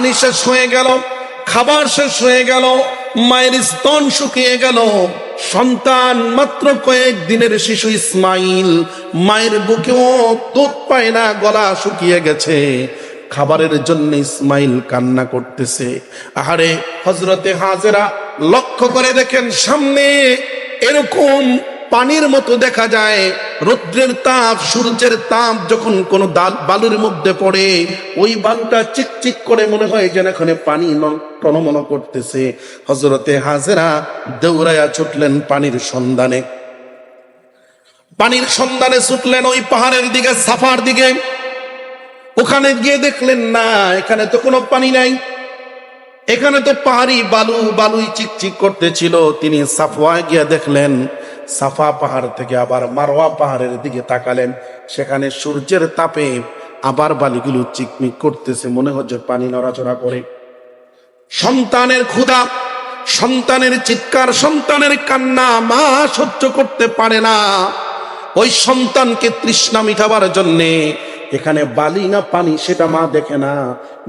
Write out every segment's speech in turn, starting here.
পানি শেষ হয়ে গেল, খাবার শেষ হয়ে গেল, মায়ের স্তন শুকিয়ে গেল। সন্তান মাত্র কয়েক দিনের শিশু ইসমাইল, মায়ের বুকেও দুধ পায় না, গলা শুকিয়ে গেছে। খাবারের জন্য ইসমাইল কান্না করতেছে। আহারে হজরতে হাজেরা লক্ষ্য করে দেখেন সামনে এরকম পানির মতো দেখা যায়। রৌদ্রের তাপ, সূর্যের তাপ যখন কোনো দাল, বালুর মধ্যে পড়ে, ওই বালুটা চিকচিক করে মনে হয় যেন এখানে পানি টনমন করতেছে। হজরতে হাজেরা দৌড়াইয়া ছুটলেন পানির সন্ধানে। পানির সন্ধানে ছুটলেন ওই পাহাড়ের দিকে, সাফার দিকে। ওখানে গিয়ে দেখলেন, না, এখানে তো কোনো পানি নাই। এখানে তো পাহাড়ি বালু, বালুই চিকচিক করতেছিল। তিনি সাফওয়ায় গিয়ে দেখলেন সাফা পাহাড় থেকে আবার মারোয়া পাহাড়ের দিকে তাকালেন। সেখানে সূর্যের তাপে আবার বালিগুলো চিকমিক করতেছে, মনে হচ্ছে পানি নড়াচড়া করে। সন্তানের ক্ষুধা, সন্তানের চিৎকার, সন্তানের কান্না, মা সহ্য করতে পারে না। ওই সন্তানকে তৃষ্ণা মিটাবার জন্যে এখানে বালি না পানি, সেটা মা দেখে না।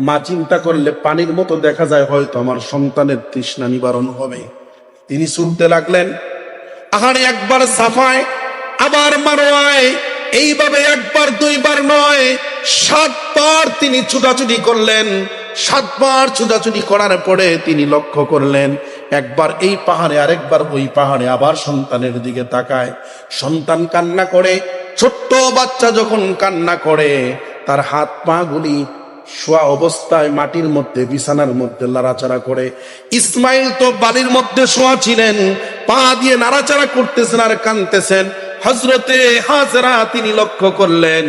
মা চিন্তা করলে পানির মতো দেখা যায়, হয়তো আমার সন্তানের তৃষ্ণা নিবারণ হবে। তিনি শুনতে লাগলেন আহারে একবার সাফায়, আবার মারোয়ায়। এইভাবে একবার, দুইবার নয়, সাতবার তিনি ছুটাছুটি করলেন। সাতবার ছুটাছুটি করার পরে তিনি লক্ষ্য করলেন, একবার এই পাহাড়ে, আরেকবার ওই পাহাড়ে, আবার সন্তানের দিকে তাকায়। সন্তান কান্না করে, ছোট্ট বাচ্চা যখন কান্না করে, তার হাত পা গুলি শোয়া অবস্থায় মাটির মধ্যে, বিছানার মধ্যে নাড়াচাড়া করে। ইসমাইল তো বালির মধ্যে শোয়া ছিলেন, পা দিয়ে নাড়াচাড়া করতেছেন আর কানতেছেন হজরতে হাজরা তিনি লক্ষ্য করলেন,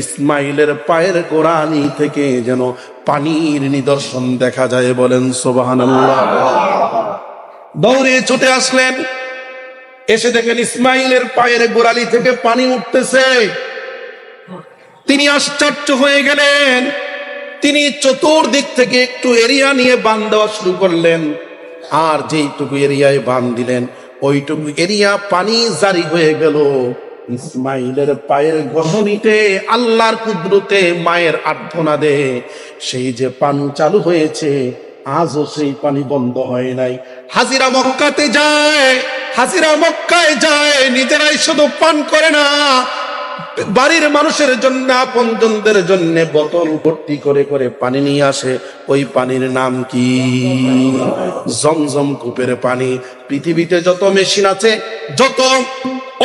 ইসমাইলের পায়ের গোড়ানি থেকে যেন পানির নিদর্শন দেখা যায় বলেন সোবাহান দৌড়ে ছুটে আসলেন, এসে দেখেন ইসমাইলের পায়ের গোড়ালি থেকে পানি উঠতেছে। তিনি আশ্চর্য হয়ে গেলেন তিনি চতুর্দিক থেকে একটু এরিয়া নিয়ে বান দেওয়া শুরু করলেন। আর যেইটুকু এরিয়ায় বান দিলেন, ওইটুকু এরিয়া পানি জারি হয়ে গেল। ইসমাইলের পায়ের গহনিতে, আল্লাহর কুদরতে মায়ের আর্থনাদে সেই যে পানি চালু হয়েছে, আজও সেই পানি বন্ধ হয় নাই। হাজিরা মক্কাতে যায়, হাজিরা মক্কায় যায়, নিজেরাই শুধু পান করে না বাড়ির মানুষের জন্য, আপনজনদের জন্য বোতল ভর্তি করে করে পানি নিয়ে আসে। ওই পানির নাম কি? জমজম কূপের পানি। পৃথিবীতে যত মেশিন আছে, যত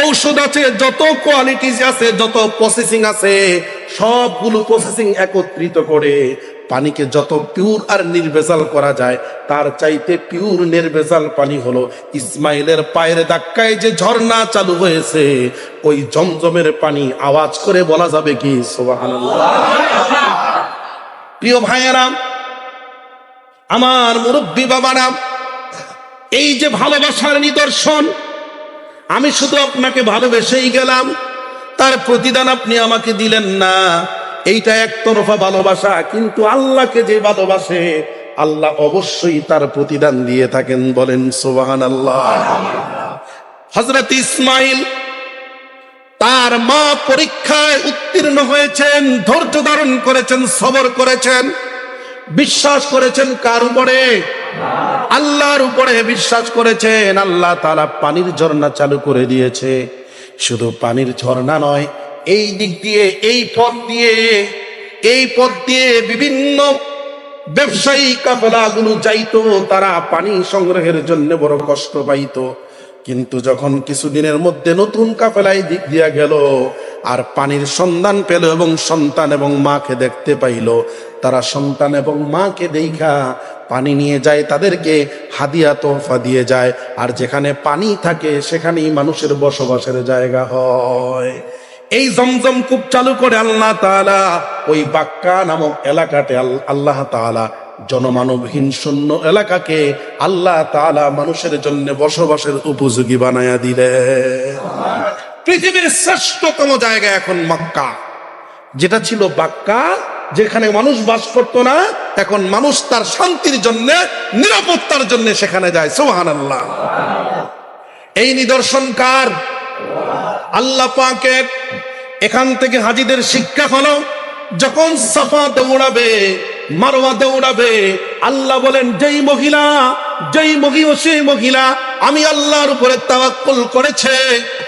ঔষধ আছে, যত কোয়ালিটিস আছে, যত প্রসেসিং আছে, সবগুলো প্রসেসিং একত্রিত করে পানিকে যত পিওর আর নির্ভেজাল করা যায়, তার চাইতে পিওর নির্ভেজাল পানি হলো ইসমাইলের পায়ের ধাক্কায় যে ঝর্ণা চালু হয়েছে। ওই জমজমের পানি আওয়াজ করে বলা যাবে কি? প্রিয় ভাইয়েরা, আমার মুরব্বী বাবারা, এই যে ভালোবাসার নিদর্শন, আমি শুধু আপনাকে ভালোবেসেই গেলাম, তার প্রতিদান আপনি আমাকে দিলেন না। এইটা একতরফা ভালোবাসা, কিন্তু আল্লাহকে যে ভালোবাসে, আল্লাহ অবশ্যই তার প্রতিদান দিয়ে থাকেন বলেন সোবাহান আল্লাহ হজরত ইসমাইল তার মা পরীক্ষায় উত্তীর্ণ হয়েছেন, ধৈর্য ধারণ করেছেন, সবর করেছেন, বিশ্বাস করেছেন কার উপরে? আল্লাহর উপরে বিশ্বাস করেছেন। আল্লাহ তারা পানির ঝর্ণা চালু করে দিয়েছে। শুধু পানির ঝর্ণা নয় এই দিক দিয়ে, এই পথ দিয়ে, এই পথ দিয়ে বিভিন্ন ব্যবসায়ী কাফেলাগুলো যাইতো, তারা পানি সংগ্রহের জন্য বড় কষ্ট পাইতো। কিন্তু যখন কিছুদিনের মধ্যে নতুন কাফেলায় দিক দিয়া গেল, আর পানির সন্ধান পেল এবং সন্তান এবং মাকে দেখতে পাইল, তারা সন্তান এবং মাকে দেখা পানি নিয়ে যায়, তাদেরকে হাদিয়া তোহফা দিয়ে যায়। আর যেখানে পানি থাকে, সেখানেই মানুষের বসবাসের জায়গা হয়। এই জমজম কূপ চালু করে আল্লাহ তাআলা, ওই বাক্কা নামক এলাকাতে আল্লাহ তাআলা জনমানবহীন শূন্য এলাকাকে আল্লাহ তাআলা মানুষের জন্য বসবাসের উপযোগী বানায়া দিলে। পৃথিবীর শ্রেষ্ঠতম জায়গা এখন মক্কা। যেটা ছিল বাক্কা, যেখানে মানুষ বাস করতো না, এখন মানুষ তার শান্তির জন্য, নিরাপত্তার জন্য সেখানে যায়। সোহান আল্লাহ এই নিদর্শন কার? আল্লাহ পাকের এখান থেকে হাজিদের শিক্ষা হলো, যখন সাফা দৌড়াবে মারোয়া দৌড়াবে আল্লাহ বলেন, যেই মহিলা, যেই মহি, ও সেই মহিলা, আমি আল্লাহর উপরে তাওয়াক্কুল করেছে,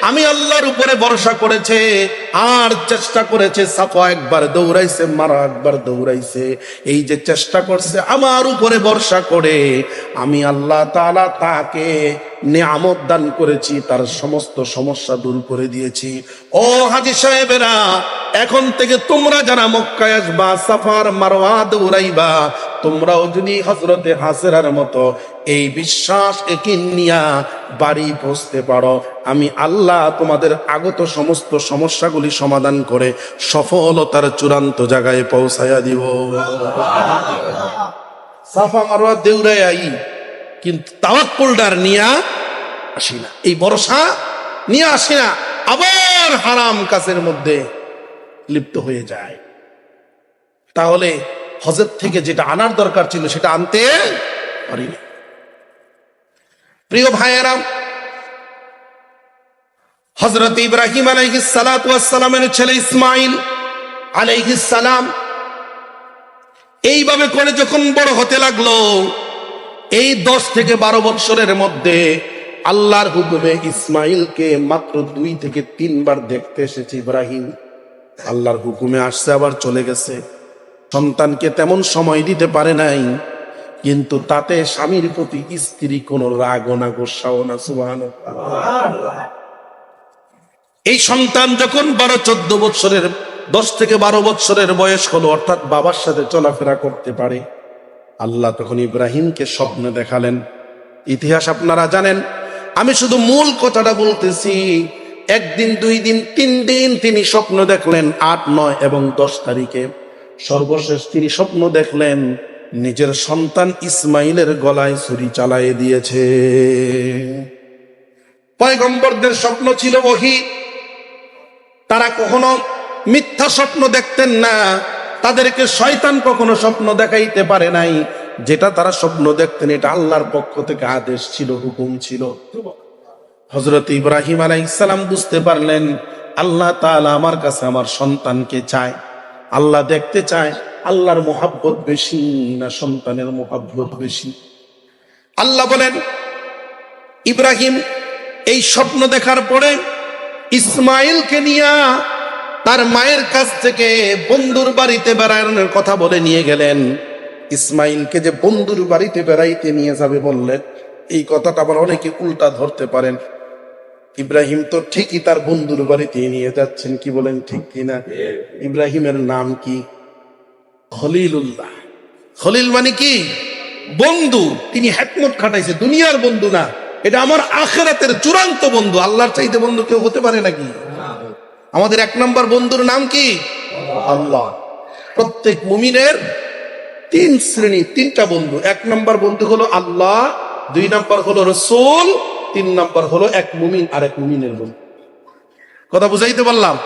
আমি আল্লাহর উপরে ভরসা করেছে, আর চেষ্টা করেছে, সাফা একবার দৌড়াইছে, মারা একবার দৌড়াইছে, এই যে চেষ্টা করছে, আমার উপরে ভরসা করে, আমি আল্লাহ তাআলা তাকে নিয়ামত দান করেছি, তার সমস্ত সমস্যা দূর করে দিয়েছি। ও হাজি সাহেবেরা, এখন থেকে তোমরা যারা মক্কায় আসবা, সাফার মারওয়া দৌড়াইবা তোমরাও যদি হজরতে হাসেরার মতো এই বিশ্বাস একে নিয়া বাড়ি পৌঁছতে পারো, আমি আল্লাহ তোমাদের আগত সমস্ত সমস্যাগুলি সমাধান করে সফলতার চূড়ান্ত জায়গায় পৌঁছাইয়া দিব। সাফা মারওয়া দেউরাই কিন্তু তাওয়াক্কুলদার নিয়া আসি না। এই ভরসা নিয়ে আসি না। আবার হারাম কাছের মধ্যে লিপ্ত হয়ে যায়। তাহলে হজের থেকে যেটা আনার দরকার ছিল সেটা আনতে পারিনি। প্রিয় ভাইয়েরাম হজরত ইব্রাহিম আলাইহিস সালামের ছেলে ইসমাইল আলাইহিস সালাম এইভাবে করে যখন বড় হতে লাগল এই দশ থেকে বারো বৎসরের মধ্যে আল্লাহর হুকুমে ইসমাইলকে মাত্র দুই থেকে তিনবার দেখতে এসেছে ইব্রাহিম। আল্লাহর হুকুমে আসছে, আবার চলে গেছে। সন্তানকে তেমন সময় দিতে পারে নাই, কিন্তু তাতে স্বামীর প্রতি স্ত্রী কোনো রাগও না গোসাও না সুবাহ এই সন্তান যখন বারো চোদ্দ বৎসরের, দশ থেকে বারো বৎসরের বয়স হলো, অর্থাৎ বাবার সাথে চলাফেরা করতে পারে। আল্লাহ তখন ইব্রাহিমকে স্বপ্নে দেখালেন। ইতিহাস আপনারা জানেন, আমি শুধু মূল কথাটা বলতেছি, একদিন, দুই দিন, তিন দিন তিনি স্বপ্ন দেখলেন, আট, নয় এবং দশ তারিখে। সর্বশেষ তিনি স্বপ্ন দেখলেন, নিজের সন্তান ইসমাইলের গলায় ছুরি চালাইয়ে দিয়েছে। পয়গম্বরদের স্বপ্ন ছিল ওহি তারা কখনো মিথ্যা স্বপ্ন দেখতেন না। তাদেরকে শয়তান কখনো স্বপ্ন দেখাইতে পারে নাই। যেটা তারা স্বপ্ন দেখতেন, এটা আল্লাহর পক্ষ থেকে আদেশ ছিল, হুকুম ছিল। হজরত ইব্রাহিম আলাইসালাম বুঝতে পারলেন, আল্লাহ তাআলা আমার কাছে আমার সন্তানকে চায়। আল্লাহ দেখতে চায়, আল্লাহর মোহাব্বত বেশি না সন্তানের মোহাব্বত বেশি। আল্লাহ বলেন, ইব্রাহিম, এই স্বপ্ন দেখার পরে ইসমাইলকে নিয়ে তার মায়ের কাছ থেকে বন্ধুর বাড়িতে বেড়ানোর কথা বলে নিয়ে গেলেন। ইসমাইলকে যে বন্ধুর বাড়িতে বেড়াইতে নিয়ে যাবে বললেন, এই কথাটা আবার অনেকে উল্টা ধরতে পারেন। ইব্রাহিম তো ঠিকই তার বন্ধুর বাড়িতে নিয়ে যাচ্ছেন, কি বলেন ঠিক কিনা? ইব্রাহিমের নাম কি? খলিলুল্লাহ। খলিল মানে কি? বন্ধু। তিনি হ্যাকমত খাটাইছে, দুনিয়ার বন্ধু না। এটা আমার আখেরাতের চূড়ান্ত বন্ধু। আল্লাহর চাইতে বন্ধু কেউ হতে পারে নাকি? আমাদের এক নম্বর বন্ধুর নাম কি? আল্লাহ। প্রত্যেক মুমিনের তিন শ্রেণি, তিনটা বন্ধু। এক নম্বর বন্ধু হলো আল্লাহ, দুই নম্বর হলো রসুল, তিন নম্বর হলো এক মুমিন আর এক মুমিনের বন্ধু। কথা বুঝাইতে পারলাম?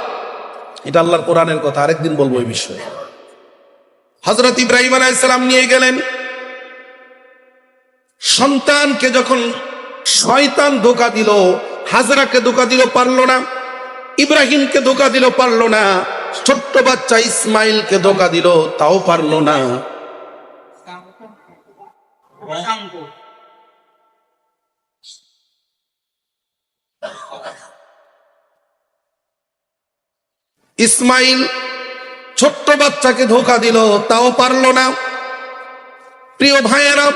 এটা আল্লাহর কোরআনের কথা, আরেকদিন বলব এই বিষয়ে। হজরত ইব্রাহিম আলাইসালাম নিয়ে গেলেন। সন্তানকে যখন শয়তান ধোকা দিল, হাজরাকে ধোকা দিল, পারল না। ইব্রাহিমকে ধোকা দিল, পারল না। ছোট্ট বাচ্চা ইসমাইলকে ধোকা দিল, তাও পারল না। ইসমাইল ছোট্ট বাচ্চাকে ধোকা দিল, তাও পারল না। প্রিয় ভাইয়েরা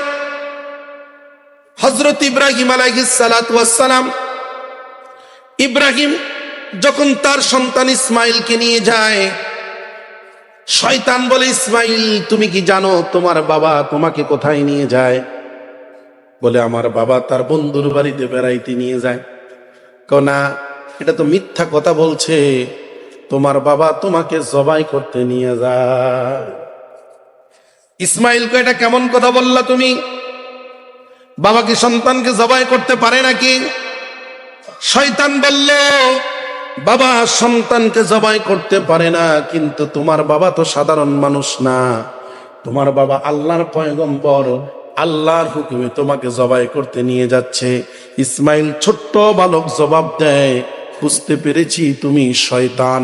হজরত ইব্রাহিম আলাইসালাম ইব্রাহিম যখন তার সন্তান ইসমাইলকে নিয়ে যায়, শয়তান বলে, ইসমাইল, তুমি কি জানো তোমার বাবা তোমাকে কোথায় নিয়ে যায়? বলে, আমার বাবা তার বন্ধুর বাড়িতে বেড়াইতে নিয়ে যায়। না, এটা তো মিথ্যা কথা বলছে। তোমার বাবা তোমাকে জবাই করতে নিয়ে যায়। ইসমাইলকে এটা কেমন কথা বললা তুমি? বাবা কি সন্তানকে জবাই করতে পারে নাকি? শয়তান বলল বাবা সন্তানকে জবাই করতে পারে না, কিন্তু তোমার বাবা তো সাধারণ মানুষ না। তোমার বাবা আল্লাহর পয়গম্বর, আল্লাহর হুকুমে তোমাকে জবাই করতে নিয়ে যাচ্ছে। ইসমাইল ছোট্ট বালক জবাব দেয়, বুঝতে পেরেছি তুমি শয়তান,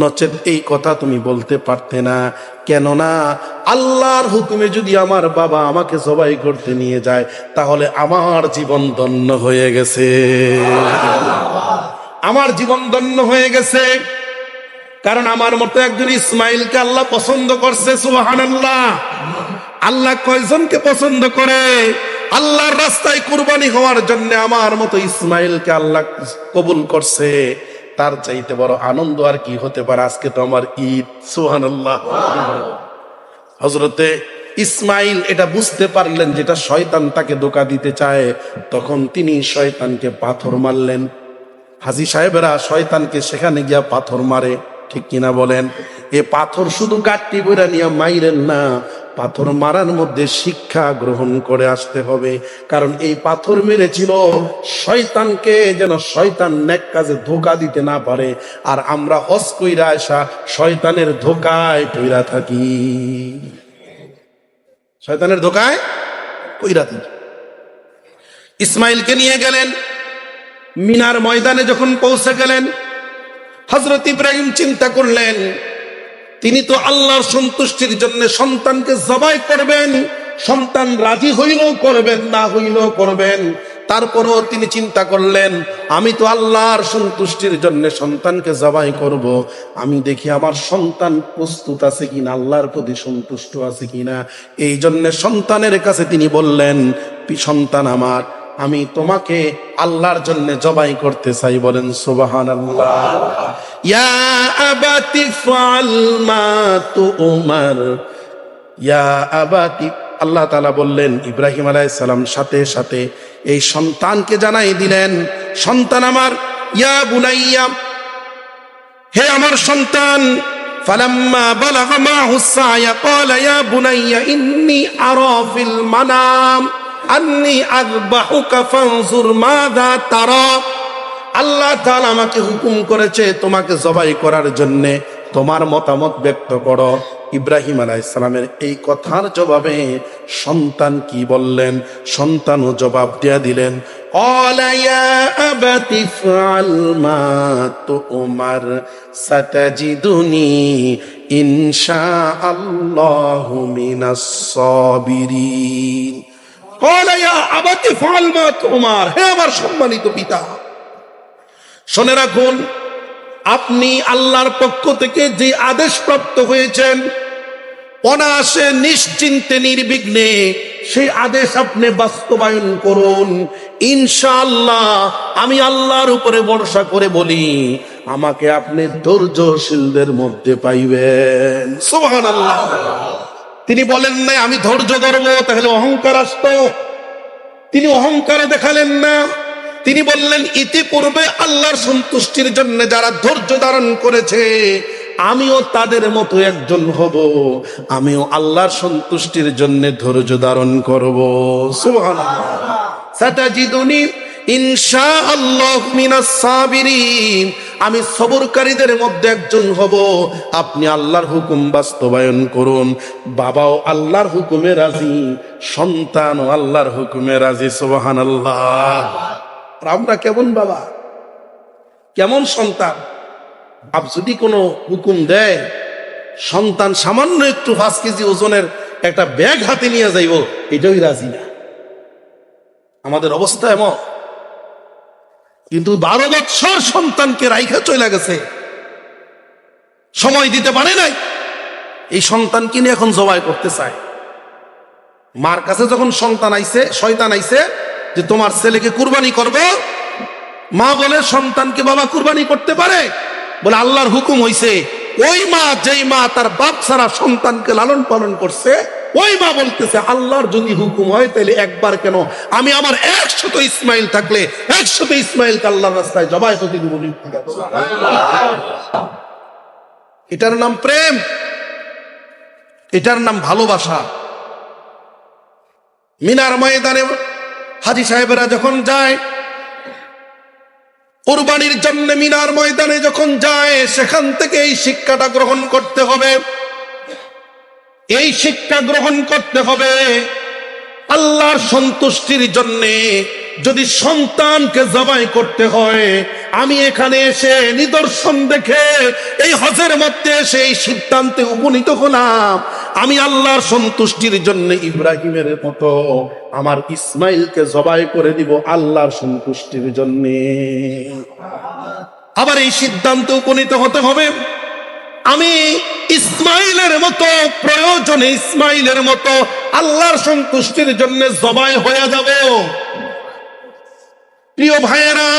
নচেত এই কথা তুমি বলতে পারতে না। কেননা আল্লাহর হুকুমে যদি আমার বাবা আমাকে জবাই করতে নিয়ে যায়, তাহলে আমার জীবন ধন্য হয়ে গেছে। আমার জীবন ধন্য হয়ে গেছে। কারণ আমার মতো একজন ইসমাইলকে আল্লাহ পছন্দ করছে সুহান আল্লাহ আল্লাহ কয়জনকে পছন্দ করে? আল্লাহর রাস্তায় কুরবানি হওয়ার জন্য আমার মতো ইসমাইলকে আল্লাহ কবুল করছে। তার চাইতে বড় আনন্দ আর কি হতে পারে? আজকে তো আমার ঈদ সুহান আল্লাহ হজরতে ইসমাইল এটা বুঝতে পারলেন যেটা শয়তান তাকে ধোকা দিতে চায়। তখন তিনি শয়তানকে পাথর মারলেন। হাজি সাহেবেরা শয়তানকে সেখানে গিয়া পাথর মারে, ঠিক কিনা বলেন? এ পাথর শুধু গাঠটি বইরা নিয়ে মাইরেন না, পাথর মারার মধ্যে শিক্ষা গ্রহণ করে আসতে হবে। কারণ এই পাথর মেরেছিল শয়তানকে যেন শয়তান নেক কাজে ধোকা দিতে না পারে। আর আমরা হস কইরা আসা শয়তানের ধোকায় পইরা থাকি। শয়তানের ধোকায় কইরা থাকি। ইসমাইলকে নিয়ে গেলেন। মিনার ময়দানে যখন পৌঁছে গেলেন হজরত ইব্রাহিম চিন্তা করলেন, তিনি তো আল্লাহর সন্তুষ্টির জন্য সন্তানকে জবাই করবেন, সন্তান রাজি হইলেও করবেন, না হইলেও করবেন। তারপরও তিনি চিন্তা করলেন, আমি তো আল্লাহর সন্তুষ্টির জন্য সন্তানকে জবাই করব, আমি দেখি আমার সন্তান প্রস্তুত আছে কিনা, আল্লাহর প্রতি সন্তুষ্ট আছে কিনা। এই জন্য সন্তানের কাছে তিনি বললেন সন্তান আমার আমি তোমাকে আল্লাহর জন্য জবাই করতে চাই, বলেন সুবাহান ইয়া মা আবাতি, আল্লাহ তাআলা বললেন, ইব্রাহিম আলাইহিস সালাম, সাথে সাথে এই সন্তানকে জানাই দিলেন, সন্তান আমার, ইয়া বুনাইয়া, হে আমার সন্তান মাহু সায়া ক্বালা, ইয়া বুনাইয়া, ইন্নী আরা ফিল মানাম। আন্নি আমাকে হুকুম করেছে তোমাকে জবাই করার জন্যে। তোমার মতামত ব্যক্ত করো। ইব্রাহিম আলাইসালামের এই কথার জবাবে সন্তান কি বললেন? সন্তান ও জবাব দেয়া দিলেন ইনশা আল্লাহ মিনাস সাবিরিন। হ্যাঁ আমার সম্মানিত পিতা, শোনে রাখুন, আপনি আল্লাহর পক্ষ থেকে যে আদেশ প্রাপ্ত হয়েছেন অনাসে নিশ্চিন্তে নির্বিঘ্নে সেই আদেশ আপনি বাস্তবায়ন করুন। ইনশাআল্লাহ, আমি আল্লাহর উপরে ভরসা করে বলি, আমাকে আপনি ধৈর্যশীলদের মধ্যে পাইবেন। সোহান আল্লাহ তিনি বলেন নাই, আমি ধৈর্য ধরবো, তাহলে অহংকার আসতো। তিনি অহংকারে দেখালেন না। তিনি বললেন, ইতিপূর্বে আল্লাহর সন্তুষ্টির জন্য যারা ধৈর্য ধারণ করেছে, আমিও তাদের মতো একজন হব। আমিও আল্লাহর সন্তুষ্টির জন্য ধৈর্য ধারণ করব। সুবহানাল্লাহ। সাতাজিদুনি সাবিরিন, আমি সবরকারীদের মধ্যে একজন হব। আপনি আল্লাহর হুকুম বাস্তবায়ন করুন। বাবাও আল্লাহর হুকুমে রাজি, সন্তানও আল্লাহর হুকুমে রাজি, সুবহানাল্লাহ। আল্লাহ আমরা কেমন বাবা? কেমন সন্তান? আপ যদি কোনো হুকুম দেয়, সন্তান সামান্য একটু পাঁচ কেজি ওজনের একটা ব্যাগ হাতে নিয়ে যাইব, এটাই রাজি না। আমাদের অবস্থা এমন। কিন্তু বারো বৎসর সন্তানকে রাইখা চলে গেছে। সময় দিতে পারে নাই। এই সন্তান কিনে এখন জবাই করতে চায়। মার কাছে যখন সন্তান আইছে, শয়তান আইছে, যে তোমার ছেলেকে কুরবানি করব, মা বলে, সন্তানকে বাবা কুরবানি করতে পারে? বলে, আল্লাহর হুকুম হইছে, ওই মা যেই মা তার বাপ ছাড়া সন্তানকে লালন পালন করছে ওই মা বলতেছে, আল্লাহর যদি হুকুম হয় তাহলে একবার কেন? আমি আমার একশত ইসমাইল থাকলে একশত ইসমাইলকে আল্লাহর রাস্তায় জবাই হতে দিব এটার নাম প্রেম। এটার নাম ভালোবাসা। মিনার ময়দানে হাজি সাহেবেরা যখন যায়, কোরবানির জন্য মিনার ময়দানে যখন যায়, সেখান থেকে এই শিক্ষাটা গ্রহণ করতে হবে। এই শিক্ষা গ্রহণ করতে হবে। আল্লাহর সন্তুষ্টির জন্যে যদি সন্তানকে জবাই করতে হয়, আমি এখানে এসে নিদর্শন দেখে এই হজের মধ্যে এসে এই সিদ্ধান্তে উপনীত হলাম। আমি আল্লাহর সন্তুষ্টির জন্য ইব্রাহিমের মতো আমার ইসমাইলকে জবাই করে দিব আল্লাহর সন্তুষ্টির জন্যে। আবার এই সিদ্ধান্তে উপনীত হতে হবে। আমি ইসমাইলের মতো, প্রয়োজনে ইসমাইলের মতো আল্লাহর সন্তুষ্টির জন্য জবাই হয়ে যাব প্রিয় ভাইয়েরা,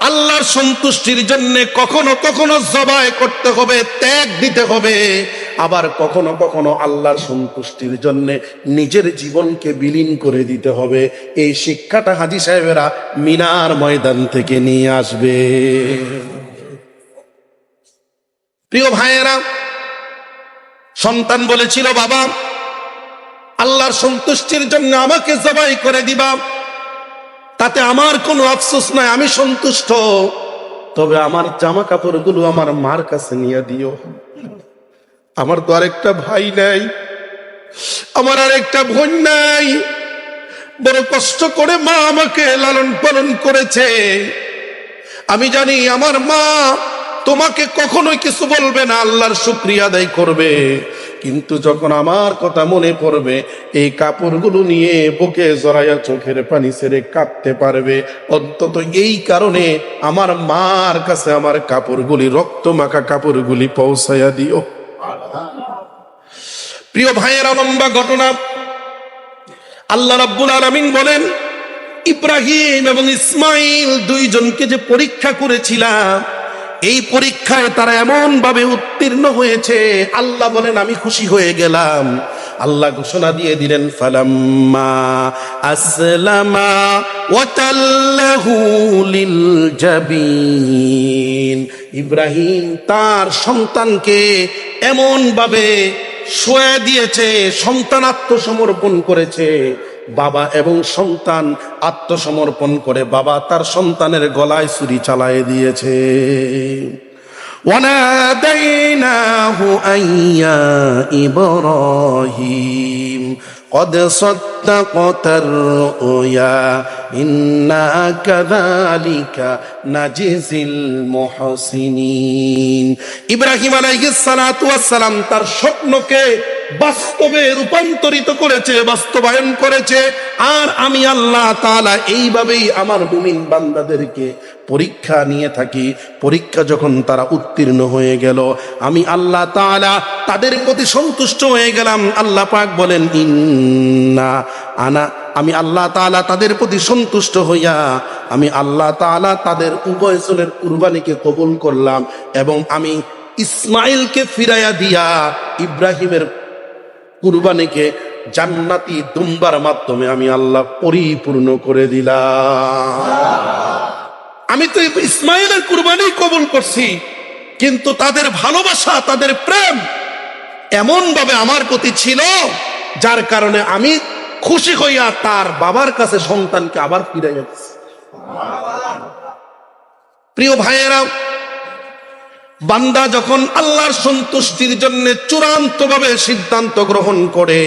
আল্লাহর সন্তুষ্টির জন্য কখনো কখনো জবাই করতে হবে, ত্যাগ দিতে হবে। আবার কখনো কখনো আল্লাহর সন্তুষ্টির জন্য নিজের জীবনকে বিলীন করে দিতে হবে। এই শিক্ষাটা হাজি সাহেবেরা মিনার ময়দান থেকে নিয়ে আসবে। প্রিয় ভাইয়েরা, সন্তান বলেছিল, বাবা, আল্লাহর সন্তুষ্টির জন্য আমাকে জবাই করে দিবা। তাতে আমার কোনো আফসোস নাই, আমি সন্তুষ্ট। তবে আমার জামা কাপড়গুলো আমার মার কাছে নিয়ে দিও। আমার তো আরেকটা ভাই নাই, আমার আরেকটা বোন নাই। বড় কষ্ট করে মা আমাকে লালন পালন করেছে। আমি জানি আমার মা তোমাকে কখনোই কিছু বলবে না, আল্লাহর শুক্রিয়া আদায় করবে। কিন্তু যখন আমার কথা মনে পড়বে, এই কাপড়গুলো নিয়ে বুকে জড়াইয়া চোখের পানি ছেড়ে কাঁদতে পারবে। অন্তত এই কারণে আমার মার কাছে আমার কাপড়গুলি, রক্ত মাখা কাপড়গুলি পৌঁছাইয়া দিও। প্রিয় ভাইয়ের, লম্বা ঘটনা। আল্লাহ রাব্বুল আলামিন বলেন, ইব্রাহিম এবং ইসমাইল দুইজনকে যে পরীক্ষা করেছিলাম এই পরীক্ষায় তারা এমন ভাবে উত্তীর্ণ হয়েছে, আল্লাহ বলেন, আমি খুশি হয়ে গেলাম। আল্লাহ ঘোষণা দিয়ে দিলেন, ফালাম্মা আসলামা ওয়াতাল্লাহু লিল জাবিন। ইব্রাহিম তার সন্তানকে এমন ভাবে শোয়া দিয়েছে সন্তান আত্মসমর্পণ করেছে। বাবা এবং সন্তান আত্মসমর্পণ করে বাবা তার সন্তানের গলায় ছুরি চালায় দিয়েছে। ওয়ানাদাইনাহু আইয়া ইব্রাহিম। قد صدقت الرؤيا إنا كذلك نجزي المحسنين ইব্রাহিম আলাইহিস সালাতু ওয়াস সালাম তার স্বপ্নকে বাস্তবে রূপান্তরিত করেছে বাস্তবায়ন করেছে আর আমি আল্লাহ তাআলা এইভাবেই আমার মুমিন বান্দাদেরকে পরীক্ষা নিয়ে থাকি। পরীক্ষা যখন তারা উত্তীর্ণ হয়ে গেল, আমি আল্লাহ তাআলা তাদের প্রতি সন্তুষ্ট হয়ে গেলাম। আল্লাহ পাক বলেন, ইন্না আনা। আমি আল্লাহ তাআলা তাদের প্রতি সন্তুষ্ট হইয়া, আমি আল্লাহ তাআলা তাদের উভয় জনের কুরবানিকে কবুল করলাম এবং আমি ইসমাইলকে ফিরাইয়া দিয়া ইব্রাহিমের কুরবানিকে জান্নাতি দুম্বার মাধ্যমে আমি আল্লাহ পরিপূর্ণ করে দিলাম। আমি তো ইসমাইলের কুরবানি কবুল করছি, কিন্তু তাদের ভালোবাসা, তাদের প্রেম এমন ভাবে আমার প্রতি ছিল, যার কারণে আমি খুশি হইয়া তার বাবার কাছে সন্তানকে আবার ফিরে গেছি প্রিয় ভাইয়েরা বান্দা যখন আল্লাহর সন্তুষ্টির জন্য চূড়ান্ত ভাবে সিদ্ধান্ত গ্রহণ করে,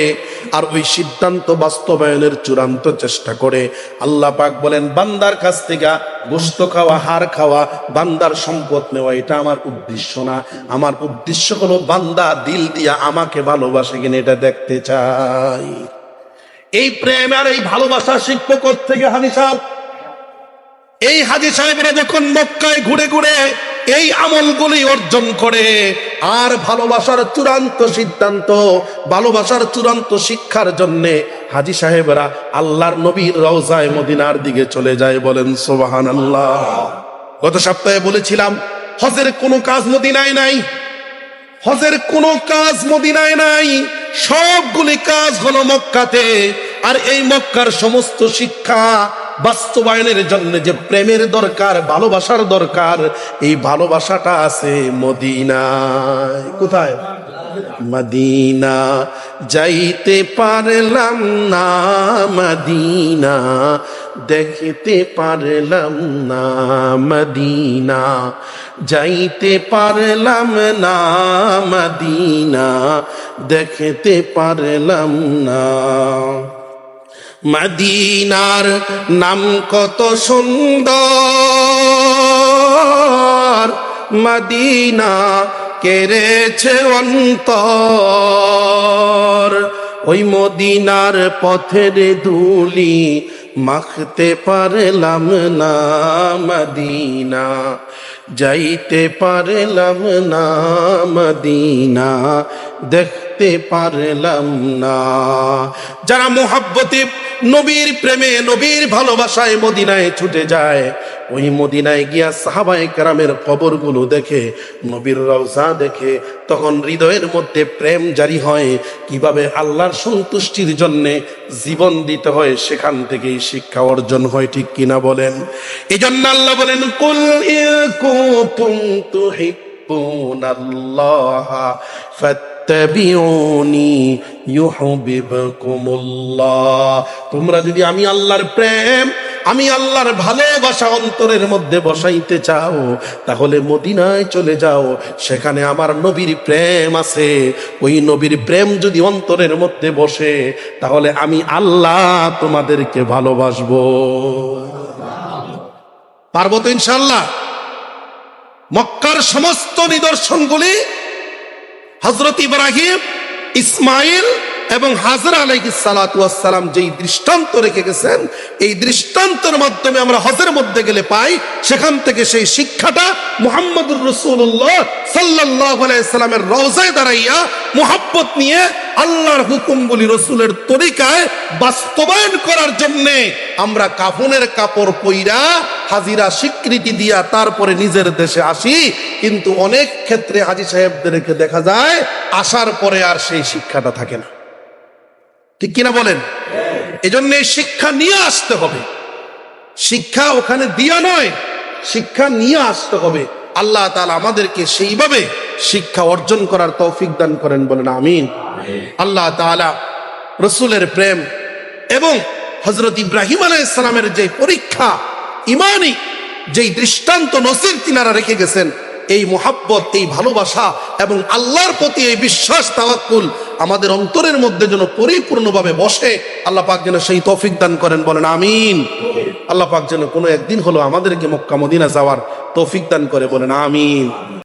আর ওই সিদ্ধান্ত বাস্তবায়নের চূড়ান্ত চেষ্টা করে, আল্লাহ পাক বলেন, বান্দার কাছ থেকে গোস্ত খাওয়া হার খাওয়া, বান্দার সম্পদ নেওয়া, এটা আমার উদ্দেশ্য না। আমার উদ্দেশ্য হলো বান্দা দিল দিয়া আমাকে ভালোবাসে কিনা এটা দেখতে চাই। এই প্রেম আর এই ভালোবাসা শিক্ষক থেকে হানি সাহেব এই হাজি সাহেবরা যখন মক্কায় ঘুরে ঘুরে এই আমলগুলি অর্জন করে আর ভালোবাসার চূড়ান্ত সিদ্ধান্ত, ভালোবাসার চূড়ান্ত শিক্ষার জন্য হাজি সাহেবরা আল্লাহর নবীর রওজায় মদিনার দিকে চলে যায় বলেন সোবাহান আল্লাহ গত সপ্তাহে বলেছিলাম, হজের কোনো কাজ মদিনায় নাই। হজের কোনো কাজ মদিনায় নাই। সবগুলি কাজ হলো মক্কাতে। আর এই মক্কার সমস্ত শিক্ষা বাস্তবায়নের জন্য যে প্রেমের দরকার, ভালোবাসার দরকার, এই ভালোবাসাটা আছে মদিনায়। কোথায়? মদিনা। যাইতে পারলাম না মদিনা, দেখতে পারলাম না মদিনা, যাইতে পারলাম না মদিনা, দেখতে পারলাম না। মদিনার নাম কত সুন্দর। মদিনা কেড়েছে অন্তর। ওই মদিনার পথের ধুলি মাখতে পারলাম না মদিনা। যাইতে পারলাম না মদিনা, দেখতে পারলাম না। যারা মোহাব্বতে নবীর প্রেমে, নবীর ভালোবাসায় মদিনায় ছুটে যায় ওই মদিনায় গিয়া সাহাবায়ে কেরামের কবরগুলো দেখে, নবীর রওজা দেখে, তখন হৃদয়ের মধ্যে প্রেম জারি হয়, কীভাবে আল্লাহর সন্তুষ্টির জন্য জীবন দিতে হয় সেখান থেকেই শিক্ষা অর্জন হয়, ঠিক কিনা বলেন? এই জন্য আল্লাহ বলেন, কুল তোমরা যদি আমি আল্লাহর প্রেম আমি আল্লাহর ভালোবাসা অন্তরের মধ্যে বসাইতে চাও, তাহলে মদিনায় চলে যাও। সেখানে আমার নবীর প্রেম আছে। ওই নবীর প্রেম যদি অন্তরের মধ্যে বসে, তাহলে আমি আল্লাহ তোমাদেরকে ভালোবাসবো। পারব তো ইনশাল্লাহ মক্কার সমস্ত নিদর্শনগুলি হজরত ইব্রাহিম, ইসমাইল এবং হাজরা আলাইহিস সালাতু সালাম যেই দৃষ্টান্ত রেখে গেছেন, এই দৃষ্টান্তের মাধ্যমে আমরা হজের মধ্যে গেলে পাই, সেখান থেকে সেই শিক্ষাটা মোহাম্মদুর রসুল্লাহ সাল্লাহ সাল্লামের রওজায় দাঁড়াইয়া মোহাব্বত নিয়ে আল্লাহর হুকুমগুলি রসুলের তরিকায় বাস্তবায়ন করার জন্যে আমরা কাফনের কাপড় পইরা হাজিরা স্বীকৃতি দিয়া তারপরে নিজের দেশে আসি। কিন্তু অনেক ক্ষেত্রে হাজি সাহেবদেরকে দেখা যায়, আসার পরে আর সেই শিক্ষাটা থাকে না। ঠিক কিনা বলেন? এজন্য শিক্ষা নিয়ে আসতে হবে। শিক্ষা ওখানে দিয়া নয়, শিক্ষা নিয়ে আসতে হবে। আল্লাহ তাআলা আমাদেরকে সেইভাবে শিক্ষা অর্জন করার তৌফিক দান করেন বলেন, আমিন। আল্লাহ তাআলা রসুলের প্রেম এবং হজরত ইব্রাহিম আলাইসালামের যে পরীক্ষা, ইমানই যেই দৃষ্টান্ত নসির তিনারা রেখে গেছেন এই মোহাব্বত, এই ভালোবাসা এবং আল্লাহর প্রতি এই বিশ্বাস, তাওয়াক্কুল আমাদের অন্তরের মধ্যে যেন পরিপূর্ণভাবে বসে, আল্লাহ পাক যেন সেই তৌফিক দান করেন, বলেন আমিন। আল্লাহ পাক যেন কোনো একদিন হলো আমাদেরকে মক্কা, মদিনা যাওয়ার তৌফিক দান করে, বলেন আমিন।